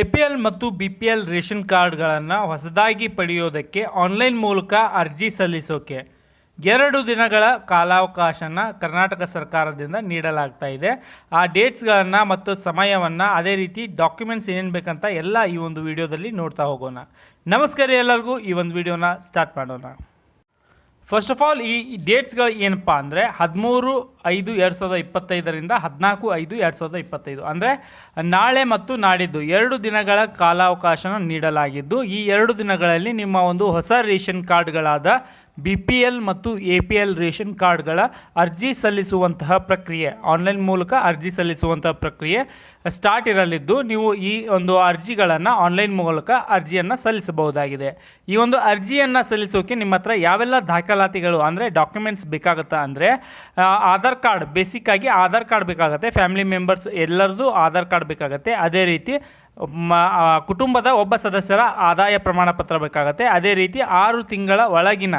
A P L ಮತ್ತು B P L ration ಕಾರ್ಡ್ಗಳನ್ನು ಹೊಸದಾಗಿ ಪಡೆಯೋದಕ್ಕೆ ಆನ್ಲೈನ್ ಮೂಲಕ ಅರ್ಜಿ ಸಲ್ಲಿಸೋಕೆ ಎರಡು ದಿನಗಳ ಕಾಲಾವಕಾಶನ ಕರ್ನಾಟಕ ಸರ್ಕಾರದಿಂದ ನೀಡಲಾಗ್ತಾ ಇದೆ. ಆ ಡೇಟ್ಸ್ಗಳನ್ನು ಮತ್ತು ಸಮಯವನ್ನು ಅದೇ ರೀತಿ ಡಾಕ್ಯುಮೆಂಟ್ಸ್ ಏನೇನು ಬೇಕಂತ ಎಲ್ಲ ಈ ಒಂದು ವಿಡಿಯೋದಲ್ಲಿ ನೋಡ್ತಾ ಹೋಗೋಣ. ನಮಸ್ಕಾರ ಎಲ್ಲರಿಗೂ. ಈ ಒಂದು ವಿಡಿಯೋನ ಸ್ಟಾರ್ಟ್ ಮಾಡೋಣ. ಫಸ್ಟ್ ಆಫ್ ಆಲ್ ಈ ಡೇಟ್ಸ್ಗಳು ಏನಪ್ಪ ಅಂದರೆ ಹದಿಮೂರು, ಐದು, ಎರಡು ಸಾವಿರದ ಇಪ್ಪತ್ತೈದರಿಂದ ಹದಿನಾಲ್ಕು, ಐದು, ಎರಡು ಸಾವಿರದ ಇಪ್ಪತ್ತೈದು. ಅಂದರೆ ನಾಳೆ ಮತ್ತು ನಾಡಿದ್ದು ಎರಡು ದಿನಗಳ ಕಾಲಾವಕಾಶನ ನೀಡಲಾಗಿದ್ದು, ಈ ಎರಡು ದಿನಗಳಲ್ಲಿ ನಿಮ್ಮ ಒಂದು ಹೊಸ ರೇಷನ್ ಕಾರ್ಡ್ಗಳಾದ ಬಿ ಪಿ ಎಲ್ ಮತ್ತು ಎ ಪಿ ಎಲ್ ರೇಷನ್ ಕಾರ್ಡ್ಗಳ ಅರ್ಜಿ ಸಲ್ಲಿಸುವಂತಹ ಪ್ರಕ್ರಿಯೆ. ಆನ್ಲೈನ್ ಮೂಲಕ ಅರ್ಜಿ ಸಲ್ಲಿಸುವಂತಹ ಪ್ರಕ್ರಿಯೆ ಸ್ಟಾರ್ಟ್ ಇರಲಿದ್ದು, ನೀವು ಈ ಒಂದು ಅರ್ಜಿಗಳನ್ನು ಆನ್ಲೈನ್ ಮೂಲಕ ಅರ್ಜಿಯನ್ನು ಸಲ್ಲಿಸಬಹುದಾಗಿದೆ. ಈ ಒಂದು ಅರ್ಜಿಯನ್ನು ಸಲ್ಲಿಸೋಕೆ ನಿಮ್ಮ ಹತ್ರ ಯಾವೆಲ್ಲ ದಾಖಲಾತಿಗಳು ಅಂದರೆ ಡಾಕ್ಯುಮೆಂಟ್ಸ್ ಬೇಕಾಗುತ್ತಾ ಅಂದರೆ ಆಧಾರ್ ಕಾರ್ಡ್ ಬೇಸಿಕ್ಕಾಗಿ ಆಧಾರ್ ಕಾರ್ಡ್ ಬೇಕಾಗುತ್ತೆ, ಫ್ಯಾಮಿಲಿ ಮೆಂಬರ್ಸ್ ಎಲ್ಲರದ್ದು ಆಧಾರ್ ಕಾರ್ಡ್ ಬೇಕಾಗುತ್ತೆ, ಅದೇ ರೀತಿ ಕುಟುಂಬದ ಒಬ್ಬ ಸದಸ್ಯರ ಆದಾಯ ಪ್ರಮಾಣ ಪತ್ರ ಬೇಕಾಗುತ್ತೆ, ಅದೇ ರೀತಿ ಆರು ತಿಂಗಳ ಒಳಗಿನ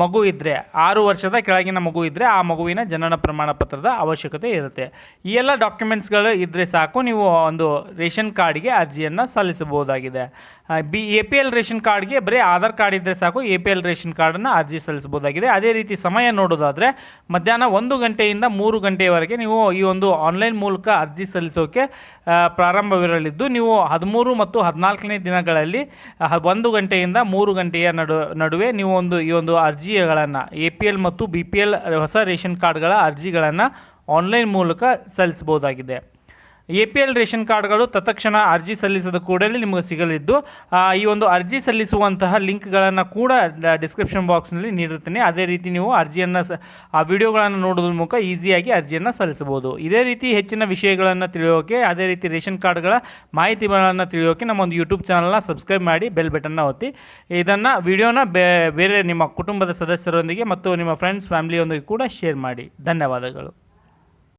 ಮಗು ಇದ್ದರೆ ಆರು ವರ್ಷದ ಕೆಳಗಿನ ಮಗು ಇದ್ದರೆ ಆ ಮಗುವಿನ ಜನನ ಪ್ರಮಾಣ ಪತ್ರದ ಅವಶ್ಯಕತೆ ಇರುತ್ತೆ. ಈ ಎಲ್ಲ ಡಾಕ್ಯುಮೆಂಟ್ಸ್ಗಳು ಇದ್ದರೆ ಸಾಕು, ನೀವು ಒಂದು ರೇಷನ್ ಕಾರ್ಡ್ಗೆ ಅರ್ಜಿಯನ್ನು ಸಲ್ಲಿಸಬಹುದಾಗಿದೆ. B, A P L ration ಕಾರ್ಡ್ಗೆ ಬರೀ ಆಧಾರ್ ಕಾರ್ಡ್ ಇದ್ದರೆ ಸಾಕು, ಎ ಪಿ ಎಲ್ ರೇಷನ್ ಕಾರ್ಡನ್ನು ಅರ್ಜಿ ಸಲ್ಲಿಸಬಹುದಾಗಿದೆ. ಅದೇ ರೀತಿ ಸಮಯ ನೋಡೋದಾದರೆ, ಮಧ್ಯಾಹ್ನ ಒಂದು ಗಂಟೆಯಿಂದ ಮೂರು ಗಂಟೆಯವರೆಗೆ ನೀವು ಈ ಒಂದು ಆನ್ಲೈನ್ ಮೂಲಕ ಅರ್ಜಿ ಸಲ್ಲಿಸೋಕೆ ಪ್ರಾರಂಭವಿರಲಿದ್ದು, ನೀವು ಹದಿಮೂರು ಮತ್ತು ಹದಿನಾಲ್ಕನೇ ದಿನಗಳಲ್ಲಿ ಒಂದು ಗಂಟೆಯಿಂದ ಮೂರು ಗಂಟೆಯ ನಡು, ನಡುವೆ ನೀವು ಒಂದು ಈ ಒಂದು ಅರ್ಜಿಗಳನ್ನು ಎ ಪಿ ಎಲ್ ಮತ್ತು ಬಿ ಪಿ ಎಲ್ ಹೊಸ ರೇಷನ್ ಕಾರ್ಡ್ಗಳ ಅರ್ಜಿಗಳನ್ನು ಆನ್ಲೈನ್ ಮೂಲಕ ಸಲ್ಲಿಸಬಹುದಾಗಿದೆ. ಎ ಪಿ ಎಲ್ ರೇಷನ್ ಕಾರ್ಡ್ಗಳು ತತ್ಕ್ಷಣ ಅರ್ಜಿ ಸಲ್ಲಿಸಿದ ಕೂಡಲೇ ನಿಮಗೆ ಸಿಗಲಿದ್ದು ಈ ಒಂದು ಅರ್ಜಿ ಸಲ್ಲಿಸುವಂತಹ ಲಿಂಕ್ಗಳನ್ನು ಕೂಡ ಡಿಸ್ಕ್ರಿಪ್ಷನ್ ಬಾಕ್ಸ್ನಲ್ಲಿ ನೀಡಿರ್ತೀನಿ. ಅದೇ ರೀತಿ ನೀವು ಅರ್ಜಿಯನ್ನು ಸ, ಆ ವಿಡಿಯೋಗಳನ್ನು ನೋಡೋದ್ರ ಮೂಲಕ ಈಸಿಯಾಗಿ ಅರ್ಜಿಯನ್ನು ಸಲ್ಲಿಸಬಹುದು. ಇದೇ ರೀತಿ ಹೆಚ್ಚಿನ ವಿಷಯಗಳನ್ನು ತಿಳಿಯೋಕೆ, ಅದೇ ರೀತಿ ರೇಷನ್ ಕಾರ್ಡ್ಗಳ ಮಾಹಿತಿಗಳನ್ನು ತಿಳಿಯೋಕೆ ನಮ್ಮ ಒಂದು ಯೂಟ್ಯೂಬ್ ಚಾನಲ್ನ ಸಬ್ಸ್ಕ್ರೈಬ್ ಮಾಡಿ ಬೆಲ್ ಬಟನ್ನ ಒತ್ತಿ. ಇದನ್ನು ವಿಡಿಯೋನ ಬೇರೆ ನಿಮ್ಮ ಕುಟುಂಬದ ಸದಸ್ಯರೊಂದಿಗೆ ಮತ್ತು ನಿಮ್ಮ ಫ್ರೆಂಡ್ಸ್, ಫ್ಯಾಮಿಲಿಯೊಂದಿಗೆ ಕೂಡ ಶೇರ್ ಮಾಡಿ. ಧನ್ಯವಾದಗಳು.